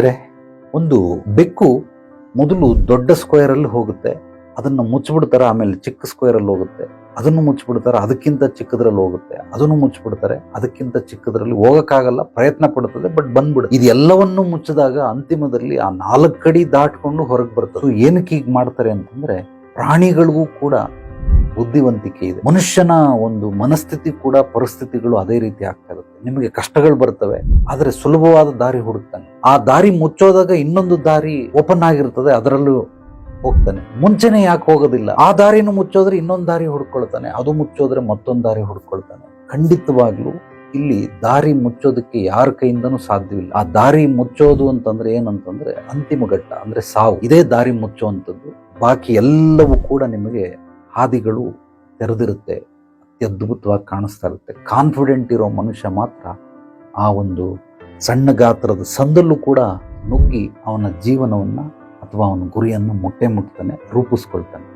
ಸ್ನೇಹಿತರೆ, ಒಂದು ಬೆಕ್ಕು ಮೊದಲು ದೊಡ್ಡ ಸ್ಕ್ವೇರಲ್ಲಿ ಹೋಗುತ್ತೆ. ಅದನ್ನು ಮುಚ್ಚಿಬಿಡ್ತಾರೆ, ಆಮೇಲೆ ಚಿಕ್ಕ ಸ್ಕ್ವೇರಲ್ಲಿ ಹೋಗುತ್ತೆ. ಅದನ್ನು ಮುಚ್ಚಿಬಿಡ್ತಾರೆ, ಅದಕ್ಕಿಂತ ಚಿಕ್ಕದ್ರಲ್ಲಿ ಹೋಗುತ್ತೆ. ಅದನ್ನು ಮುಚ್ಚಿಬಿಡ್ತಾರೆ, ಅದಕ್ಕಿಂತ ಚಿಕ್ಕದ್ರಲ್ಲಿ ಹೋಗೋಕ್ಕಾಗಲ್ಲ, ಪ್ರಯತ್ನ ಪಡ್ತದೆ ಬಟ್ ಬಂದ್ಬಿಡುತ್ತೆ. ಇದೆಲ್ಲವನ್ನು ಮುಚ್ಚಿದಾಗ ಅಂತಿಮದಲ್ಲಿ ಆ ನಾಲ್ಕು ಕಡಿ ದಾಟ್ಕೊಂಡು ಹೊರಗೆ ಬರ್ತದೆ. ಏನಕ್ಕೆ ಹೀಗೆ ಮಾಡ್ತಾರೆ ಅಂತಂದ್ರೆ, ಪ್ರಾಣಿಗಳಿಗೂ ಕೂಡ ಬುದ್ಧಿವಂತಿಕೆ ಇದೆ. ಮನುಷ್ಯನ ಒಂದು ಮನಸ್ಥಿತಿ ಕೂಡ, ಪರಿಸ್ಥಿತಿಗಳು ಅದೇ ರೀತಿ ಆಗ್ತಾ ಇರುತ್ತೆ. ನಿಮಗೆ ಕಷ್ಟಗಳು ಬರ್ತವೆ, ಆದರೆ ಸುಲಭವಾದ ದಾರಿ ಹುಡುಕ್ತಾನೆ. ಆ ದಾರಿ ಮುಚ್ಚೋದಾಗ ಇನ್ನೊಂದು ದಾರಿ ಓಪನ್ ಆಗಿರ್ತದೆ, ಅದರಲ್ಲೂ ಹೋಗ್ತಾನೆ. ಮುಂಚೆನೆ ಯಾಕೆ ಹೋಗೋದಿಲ್ಲ? ಆ ದಾರಿನೂ ಮುಚ್ಚೋದ್ರೆ ಇನ್ನೊಂದು ದಾರಿ ಹುಡ್ಕೊಳ್ತಾನೆ, ಅದು ಮುಚ್ಚೋದ್ರೆ ಮತ್ತೊಂದು ದಾರಿ ಹುಡ್ಕೊಳ್ತಾನೆ. ಖಂಡಿತವಾಗ್ಲೂ ಇಲ್ಲಿ ದಾರಿ ಮುಚ್ಚೋದಕ್ಕೆ ಯಾರ ಕೈಯಿಂದನೂ ಸಾಧ್ಯವಿಲ್ಲ. ಆ ದಾರಿ ಮುಚ್ಚೋದು ಅಂತಂದ್ರೆ ಏನಂತಂದ್ರೆ ಅಂತಿಮ ಘಟ್ಟ, ಅಂದ್ರೆ ಸಾವು. ಇದೇ ದಾರಿ ಮುಚ್ಚುವಂಥದ್ದು. ಬಾಕಿ ಎಲ್ಲವೂ ಕೂಡ ನಿಮಗೆ ಹಾದಿಗಳು ತೆರೆದಿರುತ್ತೆ, ಅತ್ಯದ್ಭುತವಾಗಿ ಕಾಣಿಸ್ತಾ ಇರುತ್ತೆ. ಕಾನ್ಫಿಡೆಂಟ್ ಇರೋ ಮನುಷ್ಯ ಮಾತ್ರ ಆ ಒಂದು ಸಣ್ಣ ಗಾತ್ರದ ಸಂದಲ್ಲೂ ಕೂಡ ನುಗ್ಗಿ ಅವನ ಜೀವನವನ್ನು ಅಥವಾ ಅವನ ಗುರಿಯನ್ನು ಮೊಟ್ಟೆ ಮುಟ್ತಾನೆ ರೂಪಿಸ್ಕೊಳ್ತಾನೆ.